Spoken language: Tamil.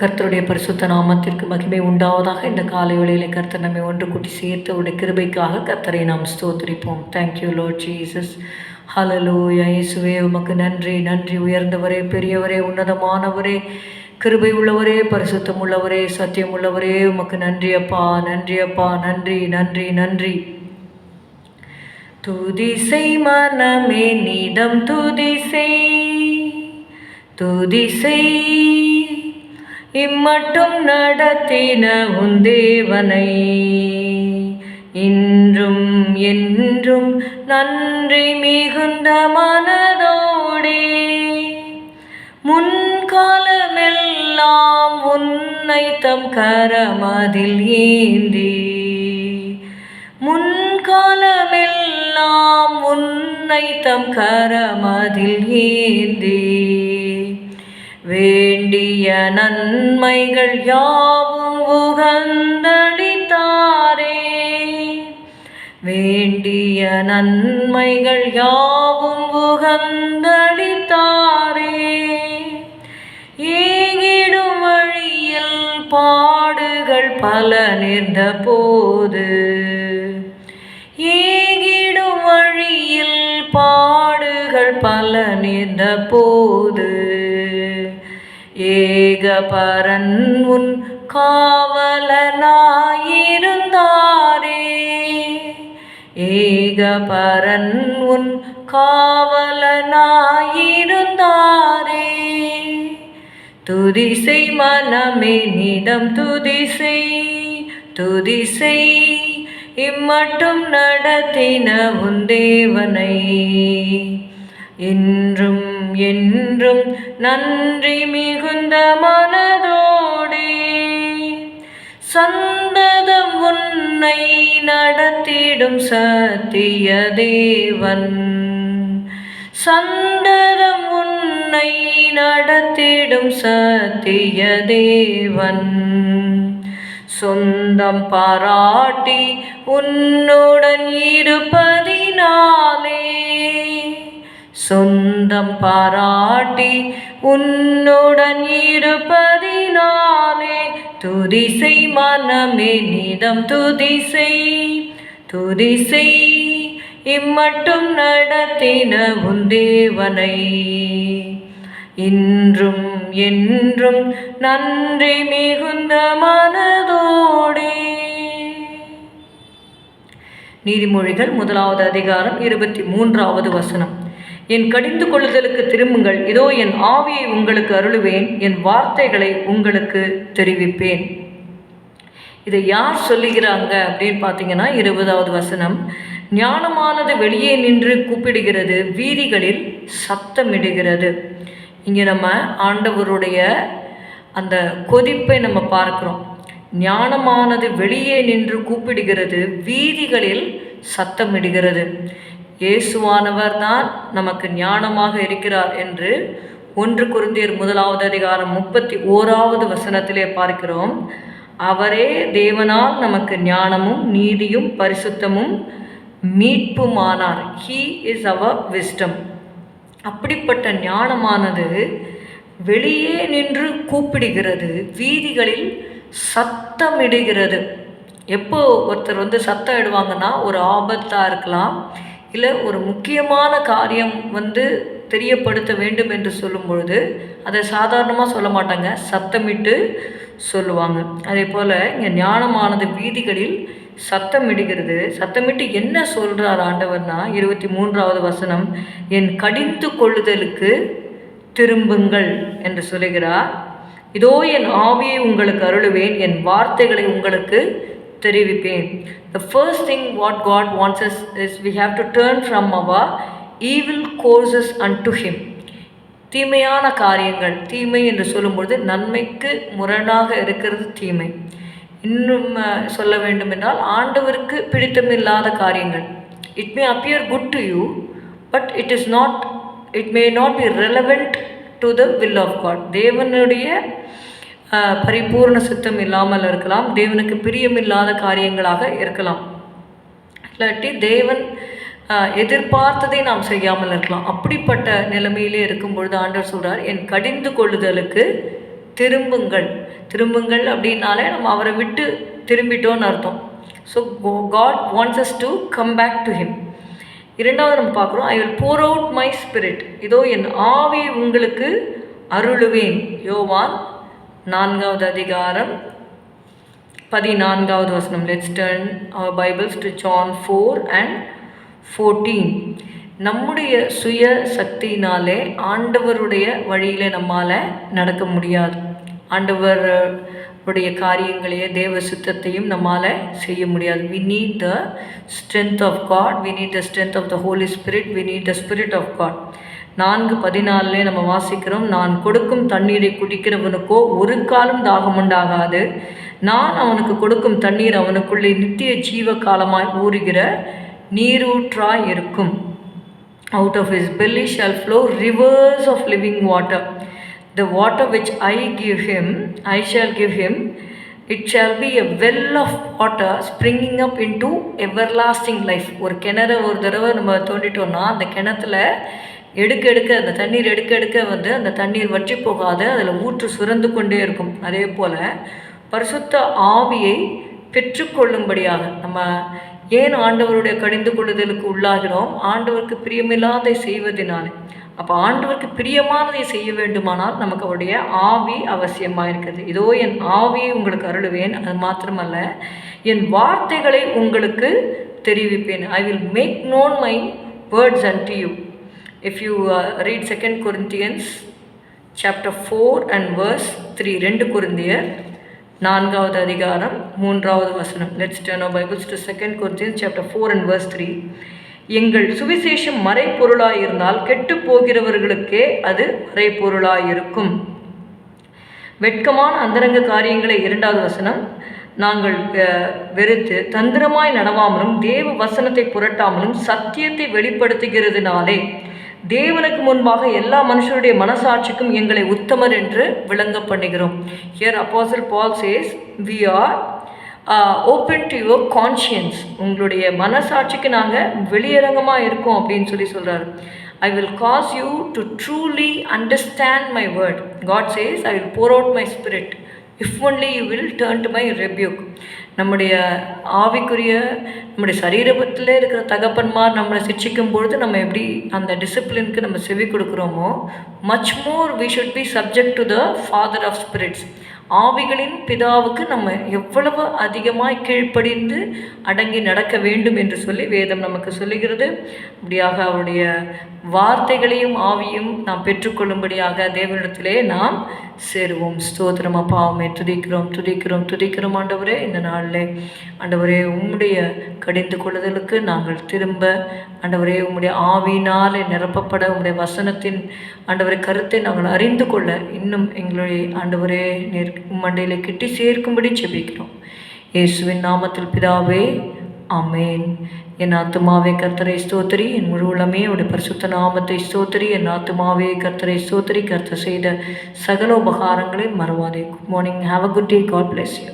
கர்த்தருடைய பரிசுத்த நாமத்திற்கு மகிமை உண்டாவதாக இந்த காலை வேளையிலே கர்த்தர் நம்மை ஒன்று கூட்டி சேர்த்து அவருடைய கிருபைக்காக கர்த்தரை நாம் ஸ்தோத்திரிப்போம். தேங்க்யூ லார்ட் ஜீசஸ் ஹலலோ இயேசுவே உமக்கு நன்றி நன்றி உயர்ந்தவரே பெரியவரே உன்னதமானவரே கிருபை உள்ளவரே பரிசுத்தம் உள்ளவரே சத்தியம் உள்ளவரே உமக்கு நன்றி அப்பா நன்றி அப்பா நன்றி நன்றி நன்றி. துதிசை மனமே நீதம் துதிசை துதிசை இம்மட்டும் நடத்தின உன் தேவனை. இன்றும் என்றும் நன்றி மிகுந்த மனதோடே. முன்காலமெல்லாம் உன்னை தம் கரமதில் ஏந்தி. முன்காலமெல்லாம் உன்னை தம் கரமதில் ஏந்தே. வேண்டிய நன்மைகள் யாவும் உகந்தளித்தாரே. வேண்டிய நன்மைகள் யாவும் உகந்தளித்தாரே. ஏகிடும் வழியில் பாடுகள் பல நேர்ந்த போது ஏகிடும் வழியில் பாடுகள் பல நேர்ந்த போது ஏகபரன் உன் காவலனாயிருந்தாரே. ஏகபரன் உன் காவலனாயிருந்தாரே. துதிசை மனமே நிடம் துதிசை துதிசை இம்மட்டும் நடத்தின உன் தேவனை. இன்றும் என்றும் நன்றி மிகுந்த மனதோடே. சந்ததம் உன்னை நடத்திடும் சத்திய தேவன். சந்ததம் உன்னை நடத்திடும் சத்திய தேவன். சொந்தம் பாராட்டி உன்னுடன் இருப்பதினாலே சொந்தம் பாராட்டி உன்னுடன் இருப்பதினாலே துதிசை மனமே நிதம் துதிசை. துதிசை இம்மட்டும் நடத்தின உன் தேவனை. இன்றும் என்றும் நன்றி மிகுந்த மனதோடே. நீதிமொழிகள் முதலாவது அதிகாரம் இருபத்தி மூன்றாவது வசனம். என் கடிந்து கொள்ளுதலுக்கு திரும்புங்கள். இதோ என் ஆவியை உங்களுக்கு அருளுவேன். என் வார்த்தைகளை உங்களுக்கு தெரிவிப்பேன். இதை யார் சொல்லுகிறாங்க அப்படின்னு பார்த்தீங்கன்னா இருபதாவது வசனம். ஞானமானது வெளியே நின்று கூப்பிடுகிறது. வீதிகளில் சத்தமிடுகிறது. இங்கே நம்ம ஆண்டவருடைய அந்த கொதிப்பை நம்ம பார்க்குறோம். ஞானமானது வெளியே நின்று கூப்பிடுகிறது. வீதிகளில் சத்தமிடுகிறது. இயேசுவானவர் தான் நமக்கு ஞானமாக இருக்கிறார் என்று ஒன்று குருந்தியர் முதலாவது அதிகாரம் முப்பத்தி ஓராவது வசனத்திலே பார்க்கிறோம். அவரே தேவனால் நமக்கு ஞானமும் நீதியும் பரிசுத்தமும் மீட்புமானார். ஹீ இஸ் அவர் விஸ்டம் அப்படிப்பட்ட ஞானமானது வெளியே நின்று கூப்பிடுகிறது வீதிகளில் சத்தமிடுகிறது. எப்போ ஒருத்தர் வந்து சத்தம் இடுவாங்கன்னா ஒரு ஆபத்தாக இருக்கலாம். இல்லை ஒரு முக்கியமான காரியம் வந்து தெரியப்படுத்த வேண்டும் என்று சொல்லும் பொழுது அதை சாதாரணமாக சொல்ல மாட்டாங்க சத்தமிட்டு சொல்லுவாங்க. அதே போல் இங்கே ஞானமானது வீதிகளில் சத்தமிடுகிறது. சத்தமிட்டு என்ன சொல்கிறார் ஆண்டவர்னா இருபத்தி மூன்றாவது வசனம் என் கடிந்து கொள்ளுதலுக்கு திரும்புங்கள் என்று சொல்லுகிறார். இதோ என் ஆவியை உங்களுக்கு அருளுவேன் என் வார்த்தைகளை உங்களுக்கு தெரிவிப்பேன். The first thing what God wants us is we have to turn from our evil courses and to him தீமையான காரியங்கள் தீமை என்று சொல்லும்பொழுது நன்மைக்கு முரணாக இருக்கிறது தீமை. இன்னும் சொல்ல வேண்டும் என்றால் ஆண்டவருக்கு பிடித்தமில்லாத காரியங்கள். It may appear good to you but it is not it may not be relevant to the will of God தேவனுடைய பரிபூர்ண சுத்தம் இல்லாமல் இருக்கலாம். தேவனுக்கு பிரியமில்லாத காரியங்களாக இருக்கலாம். இல்லாட்டி தேவன் எதிர்பார்த்ததை நாம் செய்யாமல் இருக்கலாம். அப்படிப்பட்ட நிலைமையிலே இருக்கும் பொழுது ஆண்டவர் சொல்கிறார் என் கடிந்து கொள்ளுதலுக்கு திரும்புங்கள். திரும்புங்கள் அப்படின்னாலே நம்ம அவரை விட்டு திரும்பிட்டோன்னு அர்த்தம். So God wants us to come back to him இரண்டாவது நம்ம பார்க்குறோம் I will pour out my spirit இதோ என் ஆவி உங்களுக்கு அருளுவேன். யோவான் நான்காவது அதிகாரம் பதினான்காவது வசனம். Let's turn our Bibles to John four and fourteen நம்முடைய சுய சக்தியினாலே ஆண்டவருடைய வழியில் நம்மால் நடக்க முடியாது. ஆண்டவருடைய காரியங்களையே தேவ சித்தத்தையும் நம்மால் செய்ய முடியாது. We need the strength of God we need the strength of the Holy Spirit we need the spirit of God நான்கு பதினாலே நம்ம வாசிக்கிறோம் நான் கொடுக்கும் தண்ணீரை குடிக்கிறவனுக்கோ ஒரு காலம் தாகமுண்டாகாது நான் அவனுக்கு கொடுக்கும் தண்ணீர் அவனுக்குள்ளே நித்திய ஜீவ காலமாய் ஊறுகிற நீரூற்றாய் இருக்கும். Out of his belly shall flow rivers of living water the water which I give him I shall give him it shall be a well of water springing up into everlasting life ஒரு கிணறு ஒரு தடவை நம்ம தோண்டிட்டோம்னா அந்த கிணத்துல எடுக்க எடுக்க அந்த தண்ணீர் எடுக்க எடுக்க வந்து அந்த தண்ணீர் வற்றி போகாது அதில் ஊற்று சுரந்து கொண்டே இருக்கும். அதே போல் பரிசுத்த ஆவியை பெற்றுக்கொள்ளும்படியாக நம்ம ஏன் ஆண்டவருடைய கடிந்து கொள்ளுதலுக்கு உள்ளாகிறோம்? ஆண்டவருக்கு பிரியமில்லாதை செய்வதனாலே. அப்போ ஆண்டவருக்கு பிரியமானதை செய்ய வேண்டுமானால் நமக்கு அவருடைய ஆவி அவசியமாக இருக்கிறது இதோ என் ஆவியை உங்களுக்கு அருளுவேன். அது மாத்திரமல்ல என் வார்த்தைகளை உங்களுக்கு தெரிவிப்பேன். I will make known my words and you if you read second Corinthians chapter four and verse three ரெண்டு குருந்தியர் நான்காவது அதிகாரம் மூன்றாவது வசனம். Let's turn our Bibles to second Corinthians chapter four and verse three எங்கள் சுவிசேஷம் மறைப்பொருளாயிருந்தால் கெட்டு போகிறவர்களுக்கே அது மறைப்பொருளாயிருக்கும் வெட்கமான அந்தரங்க காரியங்களை இரண்டாவது வசனம். நாங்கள் வெறுத்து தந்திரமாய் நடவாமலும் தேவ வசனத்தை புரட்டாமலும் சத்தியத்தை வெளிப்படுத்துகிறதுனாலே தேவனுக்கு முன்பாக எல்லா மனுஷருடைய மனசாட்சிக்கும் எங்களை உத்தமர் என்று விளங்க பண்ணுகிறோம். Here apostle Paul says we are open to your conscience உங்களுடைய மனசாட்சிக்கு நாங்கள் வெளியரங்கமாக இருக்கோம் அப்படின்னு சொல்லி சொல்கிறாரு I will cause you to truly understand my word God says I will pour out my spirit if only you will turn to my rebuke நம்முடைய ஆவிக்குரிய நம்முடைய சரீரத்தில் இருக்கிற தகப்பன்மார் நம்மளை சிக்ஷிக்கும் பொழுது நம்ம எப்படி அந்த டிசிப்ளினுக்கு நம்ம செவி கொடுக்குறோமோ much more we should be subject to the father of spirits ஆவிகளின் பிதாவுக்கு நம்ம எவ்வளவு அதிகமாய் கீழ்ப்படிந்து அடங்கி நடக்க வேண்டும் என்று சொல்லி வேதம் நமக்கு சொல்லுகிறது. அப்படியாக அவருடைய வார்த்தைகளையும் ஆவியும் நாம் பெற்றுக்கொள்ளும்படியாக தேவனிடத்திலே நாம் சேருவோம். ஸ்தோத்திரம் அப்பாவுமே துதிக்கிறோம் துதிக்கிறோம் துதிக்கிறோம் ஆண்டவரே. இந்த நாளில் ஆண்டவரே உம்முடைய கடிந்து கொள்ளுதலுக்கு நாங்கள் திரும்ப ஆண்டவரே உம்முடைய ஆவியினால் நிரப்பப்பட உம்முடைய வசனத்தின் ஆண்டவரை கருத்தை நாங்கள் அறிந்து கொள்ள இன்னும் எங்களுடைய ஆண்டவரே நேர் மண்டையில் கிட்டி சேர்க்கும்படி செபிக்கிறோம் இயேசுவின் நாமத்தில் பிதாவே அமேன் என் ஆத்துமாவே கர்த்தரை ஸ்தோத்திரி. என் முழு உளமே உடைய பரிசுத்த நாமத்தை ஸ்தோத்திரி. என் ஆத்துமாவே கர்த்தரை ஸ்தோத்திரி. கர்த்தர் செய்த சகல உபகாரங்களை மறவாதே. Good morning have a good day God bless you